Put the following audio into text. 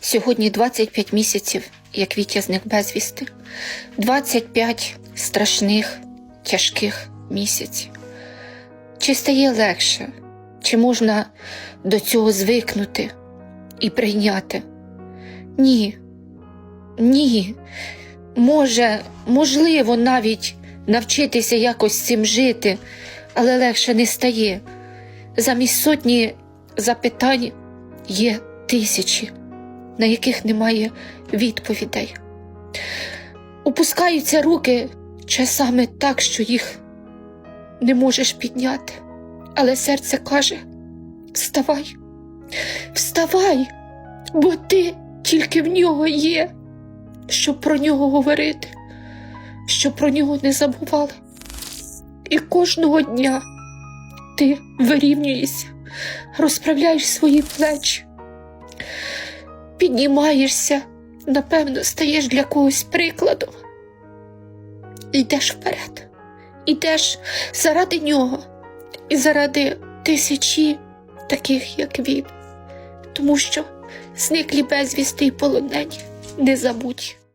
Сьогодні 25 місяців, як Вітя зник безвісти. 25 страшних, тяжких місяців. Чи стає легше? Чи можна до цього звикнути і прийняти? Ні. Ні. Може, можливо, навіть навчитися якось цим жити, але легше не стає. Замість сотні запитань є тисячі, на яких немає відповідей. Опускаються руки часами так, що їх не можеш підняти, але серце каже: Вставай, вставай, бо ти тільки в нього є, щоб про нього говорити, щоб про нього не забували. І кожного дня ти вирівнюєшся, розправляєш свої плечі, піднімаєшся, напевно, стаєш для когось прикладом. Йдеш вперед, йдеш заради нього і заради тисячі таких, як він, тому що зниклі безвісти й полонені не забудь.